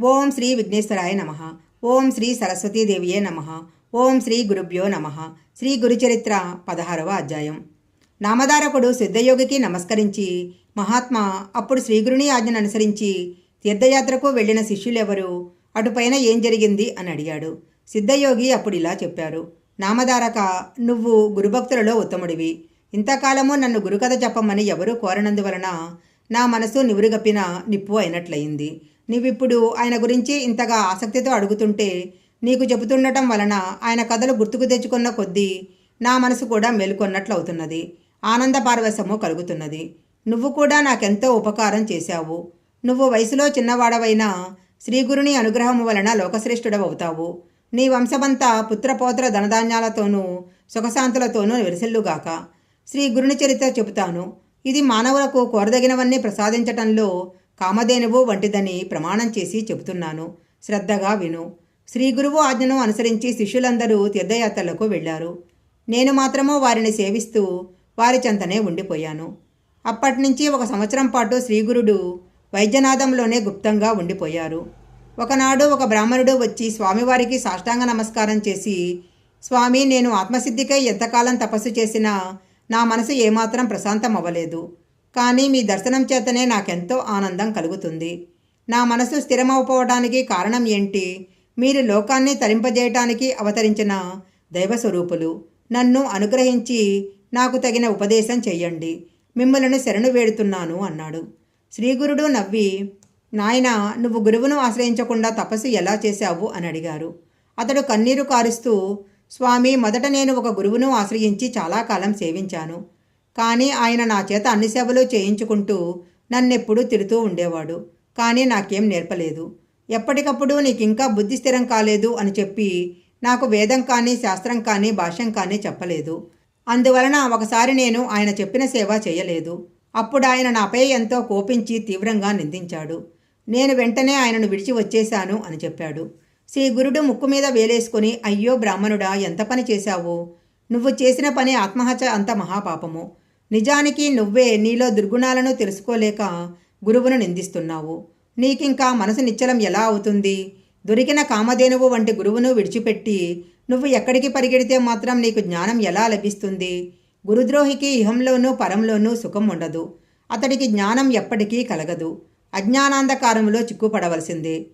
ఓం శ్రీ విఘ్నేశ్వరాయ నమ. ఓం శ్రీ సరస్వతీదేవియే నమ. ఓం శ్రీ గురుభ్యో నమ. శ్రీ గురుచరిత్ర పదహారవ అధ్యాయం. నామధారకుడు సిద్ధయోగికి నమస్కరించి మహాత్మా అప్పుడు శ్రీగురుని ఆజ్ఞను అనుసరించి తీర్థయాత్రకు వెళ్ళిన శిష్యులెవరు అటుపైన ఏం జరిగింది అని అడిగాడు. సిద్ధయోగి అప్పుడు ఇలా చెప్పారు. నామధారక నువ్వు గురుభక్తులలో ఉత్తముడివి. ఇంతకాలము నన్ను గురుకథ చెప్పమని ఎవరూ కోరనందువలన నా మనసు నివురుగప్పిన నిప్పు అయినట్లయింది. నీవిప్పుడు ఆయన గురించి ఇంతగా ఆసక్తితో అడుగుతుంటే నీకు చెబుతుండటం వలన ఆయన కథలు గుర్తుకు తెచ్చుకున్న కొద్దీ నా మనసు కూడా మేలుకొన్నట్లవుతున్నది. ఆనంద పారవశము కలుగుతున్నది. నువ్వు కూడా నాకెంతో ఉపకారం చేశావు. నువ్వు వయసులో చిన్నవాడవైనా శ్రీగురుని అనుగ్రహము వలన లోకశ్రేష్ఠుడవవుతావు. నీ వంశమంతా పుత్రపోత్ర ధనధాన్యాలతోనూ సుఖశాంతులతోనూ విరసిల్లుగాక శ్రీ గురుని చరిత్ర చెబుతాను. ఇది మానవులకు కోరదగినవన్నీ ప్రసాదించటంలో కామధేనువు వంటిదని ప్రమాణం చేసి చెబుతున్నాను. శ్రద్ధగా విను. శ్రీ గురువు ఆజ్ఞను అనుసరించి శిష్యులందరూ తీర్థయాత్రలకు వెళ్ళారు. నేను మాత్రము వారిని సేవిస్తూ వారి చెంతనే ఉండిపోయాను. అప్పటినుంచి ఒక సంవత్సరం పాటు శ్రీగురుడు వైద్యనాథంలోనే గుప్తంగా ఉండిపోయారు. ఒకనాడు ఒక బ్రాహ్మణుడు వచ్చి స్వామివారికి సాష్టాంగ నమస్కారం చేసి స్వామి నేను ఆత్మసిద్ధికై ఎంతకాలం తపస్సు చేసినా నా మనసు ఏమాత్రం ప్రశాంతం అవ్వలేదు కానీ మీ దర్శనం చేతనే నాకెంతో ఆనందం కలుగుతుంది. నా మనసు స్థిరమవపోవడానికి కారణం ఏంటి? మీరు లోకాన్ని తరింపజేయటానికి అవతరించిన దైవస్వరూపులు నన్ను అనుగ్రహించి నాకు తగిన ఉపదేశం చెయ్యండి. మిమ్మలను శరణు వేడుతున్నాను అన్నాడు. శ్రీగురుడు నవ్వి నాయన నువ్వు గురువును ఆశ్రయించకుండా తపస్సు ఎలా చేశావు? అని అడిగారు. అతడు కన్నీరు కారుస్తూ స్వామి మొదట నేను ఒక గురువును ఆశ్రయించి చాలా కాలం సేవించాను. కానీ ఆయన నా చేత అన్ని సేవలు చేయించుకుంటూ నన్నెప్పుడూ తిడుతూ ఉండేవాడు. కానీ నాకేం నేర్పలేదు. ఎప్పటికప్పుడు నీకు ఇంకా బుద్ధి స్థిరం కాలేదు అని చెప్పి నాకు వేదం కానీ శాస్త్రం కానీ భాష్యం కానీ చెప్పలేదు. అందువలన ఒకసారి నేను ఆయన చెప్పిన సేవ చేయలేదు. అప్పుడు ఆయన నాపై ఎంతో కోపించి తీవ్రంగా నిందించాడు. నేను వెంటనే ఆయనను విడిచి వచ్చేశాను అని చెప్పాడు. శ్రీ గురుడు ముక్కు మీద వేలేసుకుని అయ్యో బ్రాహ్మణుడా ఎంత పని చేశావు? నువ్వు చేసిన పని ఆత్మహత్య అంత మహాపాపము. నిజానికి నువ్వే నీలో దుర్గుణాలను తెలుసుకోలేక గురువును నిందిస్తున్నావు. నీకింకా మనసు నిశ్చలం ఎలా అవుతుంది? దొరికిన కామధేనువు వంటి గురువును విడిచిపెట్టి నువ్వు ఎక్కడికి పరిగెడితే మాత్రం నీకు జ్ఞానం ఎలా లభిస్తుంది? గురుద్రోహికి ఇహంలోనూ పరంలోనూ సుఖం ఉండదు. అతడికి జ్ఞానం ఎప్పటికీ కలగదు. అజ్ఞానాంధకారంలో చిక్కుపడవలసిందే.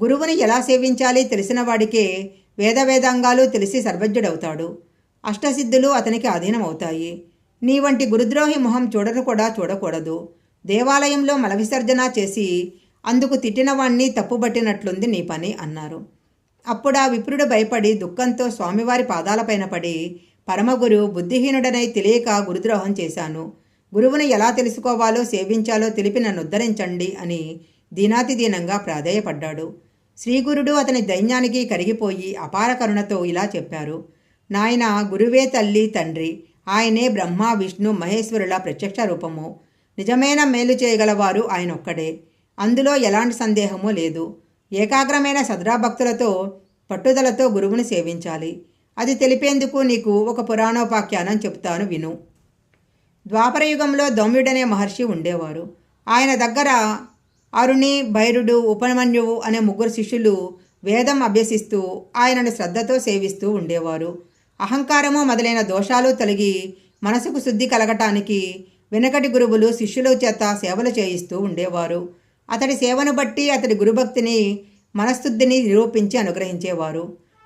గురువుని ఎలా సేవించాలి తెలిసిన వాడికే వేదవేదాంగాలు తెలిసి సర్వజ్ఞుడవుతాడు. అష్టసిద్ధులు అతనికి అధీనమవుతాయి నీ వంటి గురుద్రోహి మొహం చూడను కూడా చూడకూడదు. దేవాలయంలో మల విసర్జన చేసి అందుకు తిట్టినవాణ్ణి తప్పుబట్టినట్లుంది నీ పని అన్నారు. అప్పుడా విప్రుడు భయపడి దుఃఖంతో స్వామివారి పాదాలపైన పడి పరమగురు బుద్ధిహీనుడనై తెలియక గురుద్రోహం చేశాను. గురువుని ఎలా తెలుసుకోవాలో సేవించాలో తెలిపి నన్ను ఉద్ధరించండి అని దీనాతిదీనంగా ప్రాధేయపడ్డాడు. శ్రీగురుడు అతని దైన్యానికి కరిగిపోయి అపార కరుణతో ఇలా చెప్పారు. నాయన గురువే తల్లి తండ్రి ఆయనే బ్రహ్మ విష్ణు మహేశ్వరుల ప్రత్యక్ష రూపము. నిజమైన మేలు చేయగలవారు ఆయన ఒక్కడే అందులో ఎలాంటి సందేహము లేదు. ఏకాగ్రమైన సద్రాభక్తులతో పట్టుదలతో గురువుని సేవించాలి. అది తెలిపేందుకు నీకు ఒక పురాణోపాఖ్యానం చెప్తాను విను. ద్వాపరయుగంలో దౌమ్యుడనే మహర్షి ఉండేవారు. ఆయన దగ్గర అరుణి భైరుడు ఉపమన్యువు అనే ముగ్గురు శిష్యులు వేదం అభ్యసిస్తూ ఆయనను శ్రద్ధతో సేవిస్తూ ఉండేవారు. అహంకారము మొదలైన దోషాలు తొలగి మనసుకు శుద్ధి కలగటానికి వెనకటి గురువులు శిష్యుల చేత సేవలు చేయిస్తూ ఉండేవారు. అతడి సేవను బట్టి అతడి గురుభక్తిని మనస్థుద్ధిని నిరూపించి అనుగ్రహించేవారు.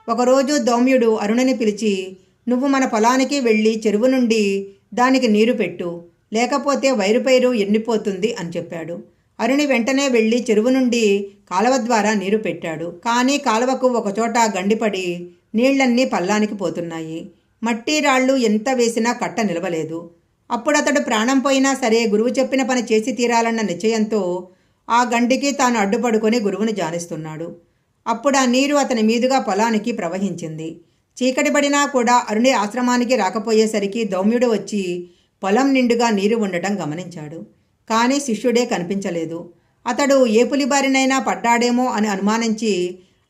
ఒకరోజు దౌమ్యుడు అరుణుని పిలిచి నువ్వు మన పొలానికి వెళ్ళి చెరువు నుండి దానికి నీరు పెట్టు లేకపోతే వైరుపైరు ఎండిపోతుంది అని చెప్పాడు. అరుణి వెంటనే వెళ్ళి చెరువు నుండి కాలువ ద్వారా నీరు పెట్టాడు. కానీ కాలువకు ఒకచోట గండిపడి నీళ్ళన్నీ పల్లానికి పోతున్నాయి. మట్టి రాళ్ళు ఎంత వేసినా కట్ట నిలవలేదు. అప్పుడు అతడు ప్రాణం పోయినా సరే గురువు చెప్పిన పని చేసి తీరాలన్న నిశ్చయంతో ఆ గండికి తాను అడ్డుపడుకొని గురువుని జానిస్తున్నాడు. అప్పుడు ఆ నీరు అతని మీదుగా పొలానికి ప్రవహించింది. చీకటి పడినా కూడా అరుణి ఆశ్రమానికి రాకపోయేసరికి దౌమ్యుడు వచ్చి పొలం నిండుగా నీరు ఉండటం గమనించాడు. కానీ శిష్యుడే కనిపించలేదు. అతడు ఏ పులిబారినైనా పడ్డాడేమో అని అనుమానించి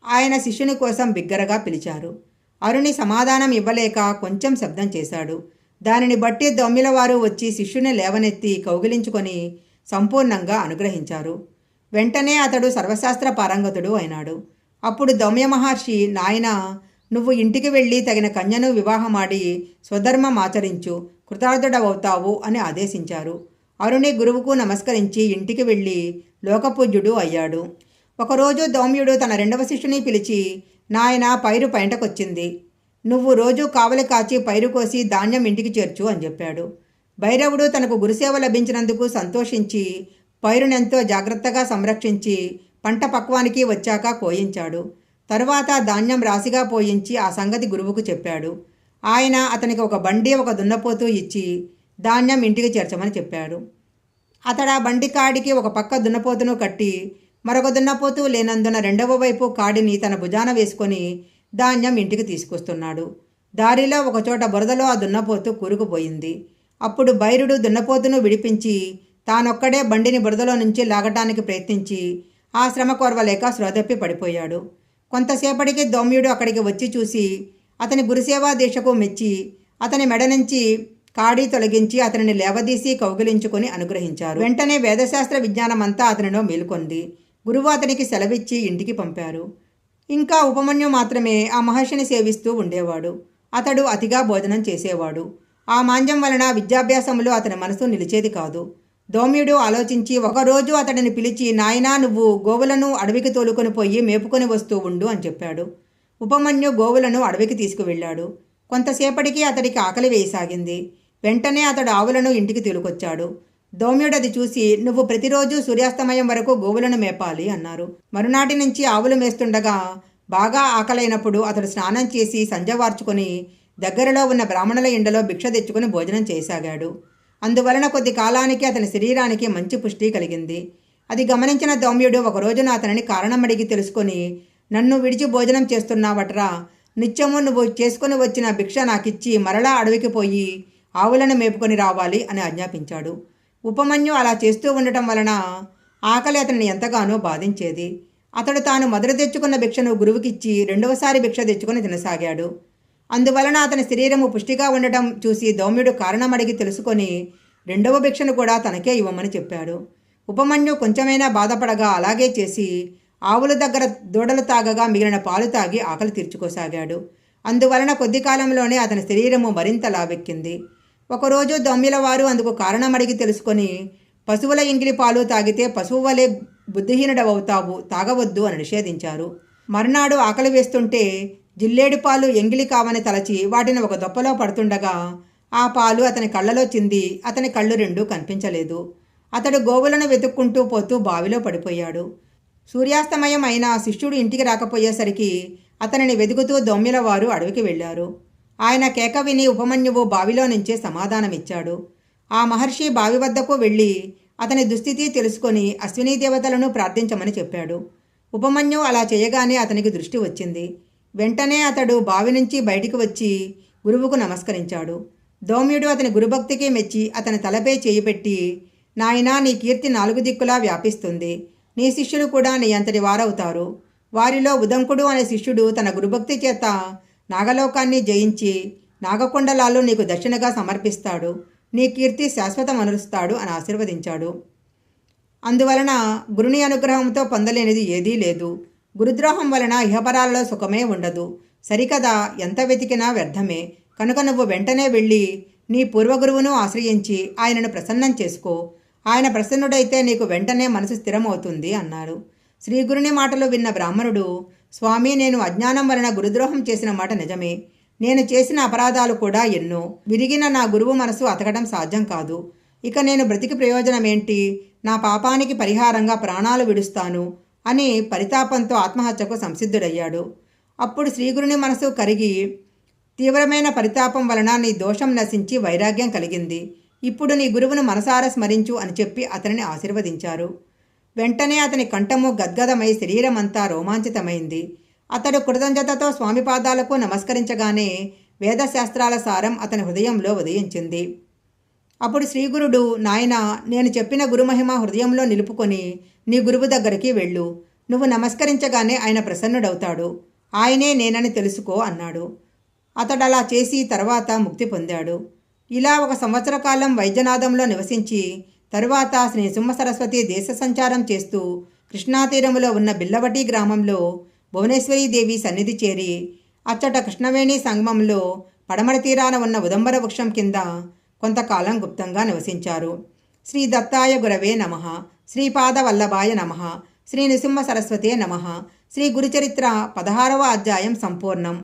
ఆయన శిష్యుని కోసం బిగ్గరగా పిలిచారు. అరుణి సమాధానం ఇవ్వలేక కొంచెం శబ్దం చేశాడు. దానిని బట్టి దొమ్మిలవారు వచ్చి శిష్యుని లేవనెత్తి కౌగిలించుకొని సంపూర్ణంగా అనుగ్రహించారు. వెంటనే అతడు సర్వశాస్త్ర పారంగతుడు అయినాడు. అప్పుడు దౌమ్య మహర్షి నాయన నువ్వు ఇంటికి వెళ్ళి తగిన కన్యను వివాహమాడి స్వధర్మం ఆచరించు కృతార్థుడవవుతావు అని ఆదేశించారు. అరుణి గురువుకు నమస్కరించి ఇంటికి వెళ్ళి లోకపూజ్యుడు అయ్యాడు. ఒకరోజు దౌమ్యుడు తన రెండవ శిష్యుని పిలిచి నాయన పైరు పైంటకొచ్చింది. నువ్వు రోజు కావలి కాచి పైరు కోసి ధాన్యం ఇంటికి చేర్చు అని చెప్పాడు. భైరవుడు తనకు గురుసేవ లభించినందుకు సంతోషించి పైరునెంతో జాగ్రత్తగా సంరక్షించి పంట పక్వానికి వచ్చాక కోయించాడు తరువాత ధాన్యం రాశిగా పోయించి ఆ సంగతి గురువుకు చెప్పాడు. ఆయన అతనికి ఒక బండి ఒక దున్నపోతూ ఇచ్చి ధాన్యం ఇంటికి చేర్చమని చెప్పాడు. అతడు ఆ బండి కాడికి ఒక పక్క దున్నపోతును కట్టి మరొక దున్నపోతు లేనందున రెండవ వైపు కాడిని తన భుజాన వేసుకొని ధాన్యం ఇంటికి తీసుకొస్తున్నాడు. దారిలో ఒకచోట బురదలో ఆ దున్నపోతు కూరుకుపోయింది. అప్పుడు బైరుడు దున్నపోతును విడిపించి తానొక్కడే బండిని బురదలో నుంచి లాగటానికి ప్రయత్నించి ఆ శ్రమ కోరవలేక శ్రోదప్పి పడిపోయాడు. కొంతసేపటికి దౌమ్యుడు అక్కడికి వచ్చి చూసి అతని గురుసేవా దీక్షకు మెచ్చి అతని మెడ నుంచి కాడి తొలగించి అతనిని లేవదీసి కౌగిలించుకొని అనుగ్రహించారు. వెంటనే వేదశాస్త్ర విజ్ఞానమంతా అతనిలో మేలుకొంది. గురువు అతనికి సెలవిచ్చి ఇంటికి పంపారు. ఇంకా ఉపమన్యు మాత్రమే ఆ మహర్షిని సేవిస్తూ ఉండేవాడు. అతడు అతిగా భోజనం చేసేవాడు. ఆ మాంద్యం వలన విద్యాభ్యాసంలో అతని మనసు నిలిచేది కాదు. దోమ్యుడు ఆలోచించి ఒకరోజు అతడిని పిలిచి నాయనా నువ్వు గోవులను అడవికి తోలుకొని పోయి మేపుకొని వస్తూ ఉండు అని చెప్పాడు. ఉపమన్యు గోవులను అడవికి తీసుకువెళ్ళాడు. కొంతసేపటికి అతడికి ఆకలి వేయసాగింది. వెంటనే అతడు ఆవులను ఇంటికి తోలుకొచ్చాడు దౌమ్యుడు అది చూసి నువ్వు ప్రతిరోజు సూర్యాస్తమయం వరకు గోవులను మేపాలి అన్నారు. మరునాటి నుంచి ఆవులు మేస్తుండగా బాగా ఆకలైనప్పుడు అతడు స్నానం చేసి సంజవార్చుకొని దగ్గరలో ఉన్న బ్రాహ్మణుల ఇండలో భిక్ష తెచ్చుకుని భోజనం చేయసాగాడు అందువలన కొద్ది కాలానికి అతని శరీరానికి మంచి పుష్టి కలిగింది. అది గమనించిన దౌమ్యుడు ఒక రోజున అతనిని కారణం అడిగి తెలుసుకొని నన్ను విడిచి భోజనం చేస్తున్నావట్రా. నిత్యము నువ్వు చేసుకుని వచ్చిన భిక్ష నాకిచ్చి మరలా అడవికి పోయి ఆవులను మేపుకొని రావాలి అని ఆజ్ఞాపించాడు. ఉపమన్యు అలా చేస్తూ ఉండటం వలన ఆకలి అతనిని ఎంతగానో బాధించేది. అతడు తాను మొదట తెచ్చుకున్న భిక్షను గురువుకిచ్చి రెండవసారి భిక్ష తెచ్చుకొని తినసాగాడు. అందువలన అతని శరీరము పుష్టిగా ఉండటం చూసి దౌమ్యుడు కారణం అడిగి తెలుసుకొని రెండవ భిక్షను కూడా తనకే ఇవ్వమని చెప్పాడు. ఉపమన్యు కొంచెమైనా బాధపడగా అలాగే చేసి ఆవుల దగ్గర దూడలు తాగగా మిగిలిన పాలు తాగి ఆకలి తీర్చుకోసాగాడు. అందువలన కొద్ది కాలంలోనే అతని శరీరము మరింత లావెక్కింది ఒకరోజు దొమ్మిల వారు అందుకు కారణం అడిగి తెలుసుకొని పశువుల ఇంగిలి పాలు తాగితే పశువు వలె బుద్ధిహీనుడవవుతావు తాగవద్దు అని నిషేధించారు. మరునాడు ఆకలి వేస్తుంటే జిల్లేడు పాలు ఎంగిలి కావని తలచి వాటిని ఒక దొప్పలో పడుతుండగా ఆ పాలు అతని కళ్ళలో చింది అతని కళ్ళు రెండు కనిపించలేదు. అతడు గోవులను వెతుక్కుంటూ పోతూ బావిలో పడిపోయాడు. సూర్యాస్తమయం అయిన శిష్యుడు ఇంటికి రాకపోయేసరికి అతనిని వెతుకుతూ దొమ్మిల వారు అడవికి వెళ్ళారు. ఆయన కేక విని ఉపమన్యువు బావిలో నుంచే సమాధానమిచ్చాడు. ఆ మహర్షి బావి వద్దకు వెళ్ళి అతని దుస్థితి తెలుసుకొని అశ్వినీ దేవతలను ప్రార్థించమని చెప్పాడు. ఉపమన్యు అలా చేయగానే అతనికి దృష్టి వచ్చింది. వెంటనే అతడు బావి నుంచి బయటికి వచ్చి గురువుకు నమస్కరించాడు. దౌమ్యుడు అతని గురుభక్తికి మెచ్చి అతని తలపై చేయి పెట్టి నాయనా నీ కీర్తి నాలుగు దిక్కులా వ్యాపిస్తుంది. నీ శిష్యులు కూడా నీ అంతటి వారవుతారు. వారిలో ఉదంకుడు అనే శిష్యుడు తన గురుభక్తి చేత నాగలోకాన్ని జయించి నాగకొండలాలు నీకు దక్షిణగా సమర్పిస్తాడు. నీ కీర్తి శాశ్వతమనురుస్తాడు అని ఆశీర్వదించాడు. అందువలన గురుని అనుగ్రహంతో పొందలేనిది ఏదీ లేదు. గురుద్రోహం వలన ఇహపరాలలో సుఖమే ఉండదు. సరికదా ఎంత వెతికినా వ్యర్థమే. కనుక నువ్వు వెంటనే వెళ్ళి నీ పూర్వగురువును ఆశ్రయించి ఆయనను ప్రసన్నం చేసుకో. ఆయన ప్రసన్నుడైతే నీకు వెంటనే మనసు స్థిరమవుతుంది అన్నారు శ్రీగురుని మాటలు విన్న బ్రాహ్మణుడు స్వామి నేను అజ్ఞానం వలన గురుద్రోహం చేసిన మాట నిజమే. నేను చేసిన అపరాధాలు కూడా ఎన్నో. విరిగిన నా గురువు మనసు అతకడం సాధ్యం కాదు. ఇక నేను బ్రతికి ప్రయోజనం ఏంటి నా పాపానికి పరిహారంగా ప్రాణాలు విడుస్తాను అని పరితాపంతో ఆత్మహత్యకు సంసిద్ధుడయ్యాడు. అప్పుడు శ్రీగురుని మనసు కరిగి తీవ్రమైన పరితాపం వలన నీ దోషం నశించి వైరాగ్యం కలిగింది. ఇప్పుడు నీ గురువును మనసారా స్మరించు అని చెప్పి అతనిని ఆశీర్వదించారు. వెంటనే అతని కంఠము గద్గదమై శరీరమంతా రోమాంచితమైంది. అతడు కృతజ్ఞతతో స్వామి పాదాలకు నమస్కరించగానే వేదశాస్త్రాల సారం అతని హృదయంలో ఉదయించింది. అప్పుడు శ్రీగురుడు నాయన నేను చెప్పిన గురుమహిమ హృదయంలో నిలుపుకొని నీ గురువు దగ్గరికి వెళ్ళు. నువ్వు నమస్కరించగానే ఆయన ప్రసన్నుడవుతాడు. ఆయనే నేనని తెలుసుకో అన్నాడు. అతడు అలా చేసి తర్వాత ముక్తి పొందాడు. ఇలా ఒక సంవత్సర కాలం వైద్యనాథంలో నివసించి తరువాత శ్రీ సింహ సరస్వతి దేశ సంచారం చేస్తూ కృష్ణాతీరములో ఉన్న బిల్లవటి గ్రామంలో భువనేశ్వరీదేవి సన్నిధి చేరి అచ్చట కృష్ణవేణి సంగమంలో పడమర తీరాన ఉన్న ఉదంబర వృక్షం కింద కొంతకాలం గుప్తంగా నివసించారు. శ్రీ దత్తాయ గురవే నమ. శ్రీపాద వల్లభాయ నమ. శ్రీ నృసింహ సరస్వతే నమ. శ్రీ గురుచరిత్ర పదహారవ అధ్యాయం సంపూర్ణం.